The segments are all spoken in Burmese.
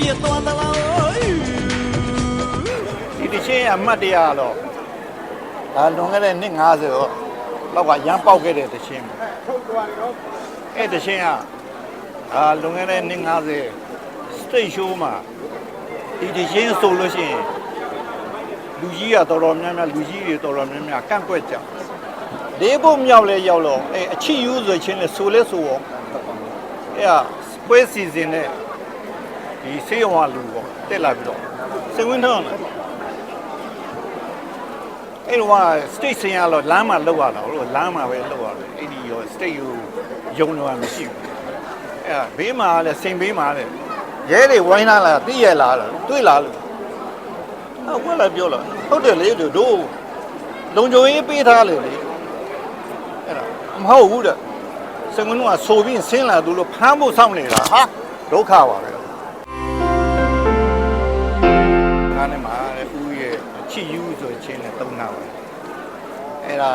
ပြည့်သွားသလားဒီတချင်းအမှတ်တရတော့ဒါလွန်ခဲ့တဲ့နှစ်90တော့လောက်ကရမ်းပေါက်ခဲ့တဲ့တချင်းပဲအဲ့တချင်းကအာလွန်ခဲ့တဲ့နှစ်90 state show မှာဒီတချင်းဆိုလို့ရှိရင်လူကြီးကတော်တော်များများလူကြီးတွေတော်တော်များများကန့်ကွက်ကြလေးဖို့မြောက်လဲရောက်တော့အဲအချစ်ယူဆိုချင်းလဲဆိုလဲဆိုရောအဲ့ကပွဲစီစဉ်တဲ့ ဒီစေးရုံကလူပေါ့တက်လာပြီးတော့စိတ်ဝင်ထောင်းတယ်အဲ့တော့ state ဆင်းရတော့လမ်းမှာလောက်ရတာလို့လမ်းမှာပဲလောက်ရတယ်အဲ့ဒီရော state ကိုယုံတော့မရှိဘူးအဲ့ဒါဘေးမှာလည်းစိန်ဘေးမှာလည်းရဲတွေဝိုင်းလာလားသိရလားတွေ့လားလို့အော်ဘယ်လာပြောလားဟုတ်တယ်လေတို့တို့လုံခြုံရေးပေးထားလေလေအဲ့ဒါမဟုတ်ဘူးတဲ့စင်ကွန်းကဆိုပြီးဆင်းလာသူလို့ဖမ်းဖို့စောင့်နေတာဟာဒုက္ခပါပဲ ခါနေမှာတဲ့ဦးရဲ့အချစ်ယူဆိုချင်းနဲ့တုံးတာပါအဲ့ဒါ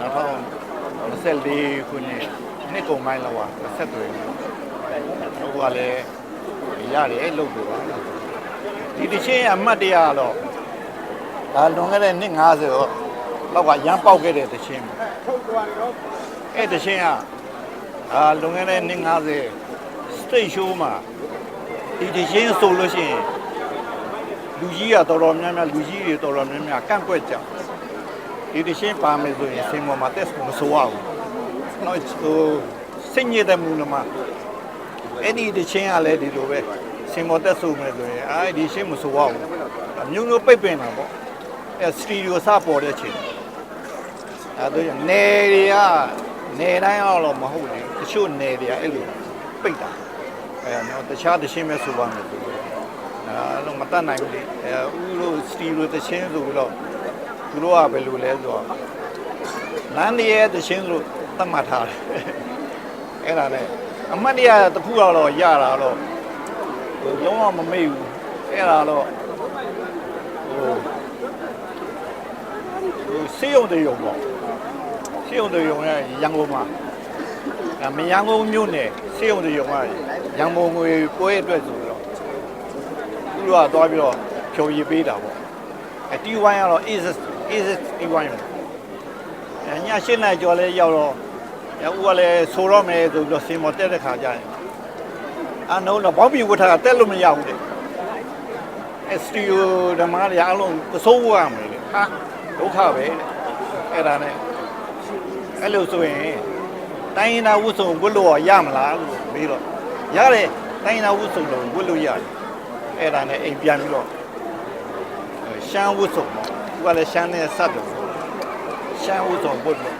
2024ခုနှစ်နှစ်ကုန်ပိုင်းလောက်ပါဆက်သွယ်ဟိုကလည်းရတယ်လို့ပြောပါဒီတချင်းအမှတ်တရတော့ဒါလွန်ခဲ့တဲ့နှစ်90တော့လောက်ကရမ်းပေါက်ခဲ့တဲ့တချင်းပဲအဲ့တချင်းကအာလွန်ခဲ့တဲ့နှစ်90 state show မှာဒီတချင်းဆိုလို့ရှိရင် လူကြီးကတော်တော်များများလူကြီးတွေတော်တော်များများကန့်ကွက်ကြဒီတရှင်းပါမယ်ဆိုရင်စင်ပေါ်မှာတက်မဆိုးရဘူး။နော်ဟိုစိတ်ညစ်တဲ့မူနမအဲ့ဒီတချင်းကလည်းဒီလိုပဲစင်ပေါ်တက်ဆိုမယ်ဆိုရင်အာဒီရှင်းမဆိုးရဘူး။မျိုးမျိုးပိတ်ပင်တာပေါ့။အဲစတီဒီယိုစပေါ်တဲ့ချိန်အဲဒါကြောင့်နေတွေကနေတိုင်းတော့မဟုတ်ဘူး။တချို့နေတွေကအဲ့လိုပိတ်တာ။အဲတော့တခြားတရှင်းပဲဆိုပါမယ်ဆိုတော့ အဲလုံးမတတ်နိုင်ဘူးလေအဲဦးတို့စတီလိုတချင်းဆိုပြီးတော့သူတို့ကဘယ်လိုလဲဆိုတော့လမ်းတရဲ့တချင်းဆိုသတ်မှတ်ထားတယ်အဲ့ဒါနဲ့အမတ်တရားတစ်ခုတော့ရတာတော့ဟိုလုံးဝမမေ့ဘူးအဲ့ဒါတော့ဟိုဟိုစေယုံတရုံပေါ့စေယုံတရုံရရန်ကုန်မှာအဲမရန်ကုန်မြို့နယ်စေယုံတရုံကရန်ကုန်ငွေပွဲအတွက်ဆိုပြီးတော့ သူတို့ကသွားပြီးတော့ဖြုံရည်ပေးတာပေါ့အဲ T1 ကတော့ is is T1 ပဲအဲညရှင်းလိုက်ကြော်လဲရောက်တော့အဲဦးကလည်းဆိုတော့မယ်ဆိုပြီးတော့စင်မော်တက်တဲ့ခါကျရင်အာနိုးတော့ဘောင်းပီဝတ်ထားတာတက်လို့မရဘူးတဲ့အဲစတူဒီယိုဓမ္မတွေအားလုံးပစိုးဝရမယ်လေဟာဒုက္ခပဲတဲ့အဲ့ဒါနဲ့အဲ့လိုဆိုရင်တိုင်းရင်းသားဝတ်စုံဝတ်လို့ရမလားလို့မေးတော့ရတယ်တိုင်းရင်းသားဝတ်စုံတော့ဝတ်လို့ရတယ် အဲ့ဒါနဲ့အိမ်ပြန်ပြီးတော့ရှမ်းဝတ်စုံပေါ့သူကလည်းရှမ်းနဲ့ဆက်တယ်ရှမ်းဝတ်စုံပုတ်လို့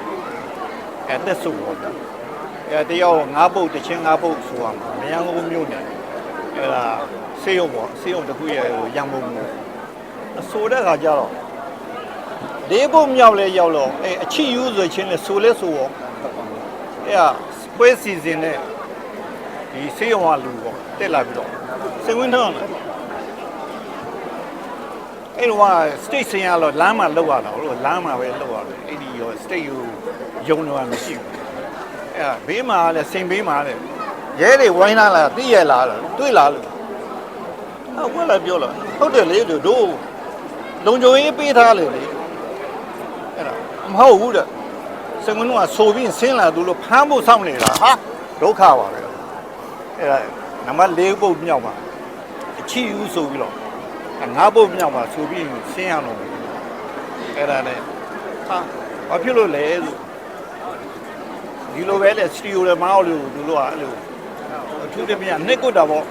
အဲ့တက်စုံပေါ့အဲ့တယောက်ငါးပုတ်တစ်ချင်းငါးပုတ်ဆိုရမှာမယန်းကုန်းမြို့နယ်အဲ့ဒါစေးရုံပေါ့စေးရုံတစ်ခုရဲ့ဟိုရံမုံမျိုးအဆိုတဲ့ခါကျတော့လေးပုတ်မြောက်လဲရောက်တော့အဲ့အချစ်ယူဆိုချင်းလဲဆိုလဲဆိုရောအဲ့ဒါပွဲစီစဉ်တဲ့ဒီစေးရုံကလူပေါ့တက်လာပြီးတော့စိတ်ဝင်ထောင်းတယ် အဲ့တော့ state ဆင်းရတော့လမ်းမှာလောက်ရတာလို့လမ်းမှာပဲလောက်ရတယ်အဲ့ဒီရော state ကိုယုံတော့မရှိဘူးအဲ့ဒါဘေးမှာလည်းစိန်ဘေးမှာလည်းရဲတွေဝိုင်းလာလားသိရလားတွေ့လားလို့အော်ဘယ်လာပြောလားဟုတ်တယ်လေတို့တို့လုံခြုံရေးပေးထားလေလေအဲ့ဒါမဟုတ်ဘူးတဲ့စင်ကွန်းကဆိုပြီးဆင်းလာသူလို့ဖမ်းဖို့စောင့်နေတာဟာဒုက္ခပါပဲအဲ့ဒါနံပါတ်၄ပုတ်မြောက်ပါအချီဦးဆိုပြီးတော့ ငါးပုတ်မြောက်ပါဆိုပြီးဆင်းရတော့မယ်အဲ့ဒါနဲ့ဟာဘာဖြစ်လို့လဲဆိုဒီလိုပဲလေစတူဒီယိုလည်းမအောင်လို့သူတို့ကအဲ့လိုအထူးတမရနှစ်ကုတ်တာပေါ့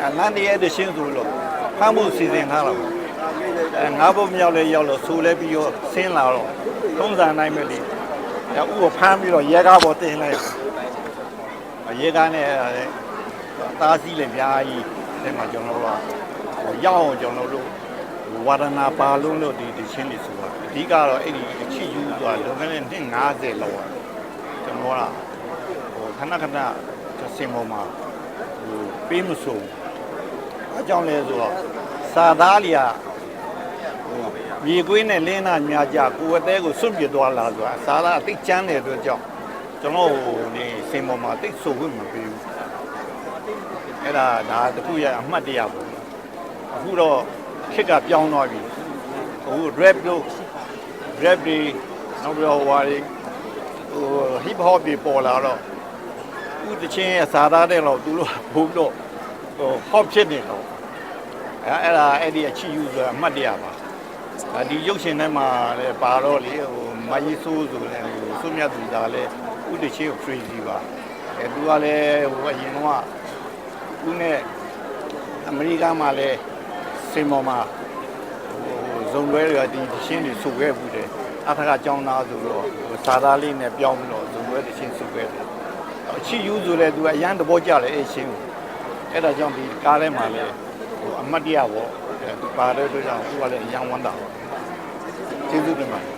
အဲလန်ဒီရဲ့တရှင်းဆိုလို့ဖမ်းဖို့စီစဉ်ထားတာပေါ့အဲငါးပုတ်မြောက်လဲရောက်လို့ဆိုလဲပြီးတော့ဆင်းလာတော့သုံးစံနိုင်မယ်လေအဲဥကိုဖမ်းပြီးတော့ရဲကားပေါ်တင်လိုက်ရဲကားနဲ့အဲ့ဒါလေတားစီးလည်းအများကြီးအဲ့မှာကျွန်တော်တို့ကဟို ရောက်အောင်ကျွန်တော်တို့ဝါဒနာပါလုံးလို့ဒီဒီချင်းလေးဆိုတာအဓိကတော့အဲ့ဒီအချစ်ယူဆိုတာလွန်ခဲ့တဲ့နှစ်90လောက်อ่ะကျွန်တော်ကဟိုခဏခဏစင်ပေါ်မှာဟိုပေးမစိုးအကြောင်းလဲဆိုတော့စာသားလျာဟိုမြေကွေးနဲ့လင်းနာများကြကိုယ်အသေးကိုစွန့်ပစ်သွားလာဆိုတာစာသားအသိချမ်းတဲ့အတွက်ကြောင့်ကျွန်တော်ဟိုဒီစင်ပေါ်မှာတိတ်ဆိုခွင့်မပေးဘူးအဲအဲ့ဒါဒါတခုရအမှတ်တရပေါ့ အခုတော့ခစ်ကပြောင်းသွားပြီအခု rap တို့ rap တွေနောက်ပြီးတော့ဟိုဟာတွေဟို hip hop တွေပေါ်လာတော့သူတချင်းအစားသားတဲ့တော့သူတို့ဘုံတော့ဟို hop ဖြစ်နေတော့အဲ့အဲ့ဒါအဲ့ဒီအချီယူဆိုတာအမှတ်တရပါဒါဒီရုပ်ရှင်ထဲမှာလည်းပါတော့လေဟိုမကြီးဆိုးဆိုလည်းဟိုစွမြတ်သူဒါလည်းဥတချင်းကို crazy ပါအဲသူကလည်းဟိုအရင်တော့သူနဲ့အမေရိကန်မှာလည်း စင်မော်မှာဟိုဇုံလွဲတွေကဒီတချင်းတွေစုခဲ့ဘူးတယ်အထက်ကကြောင်းသားဆိုတော့ဟိုစာသားလေးနဲ့ပြောင်းပြီးတော့ဇုံလွဲတချင်းစုခဲ့တယ်အချီယူဆိုလည်းသူကအရန်သဘောကျတယ်အဲ့ချင်းကိုအဲ့ဒါကြောင့်ဒီကားထဲမှာလည်းဟိုအမတ်တရပေါ့အဲသူပါတဲ့အတွက်ကြောင့်သူကလည်းအရန်ဝမ်းတာပါကျေးဇူးတင်ပါတယ်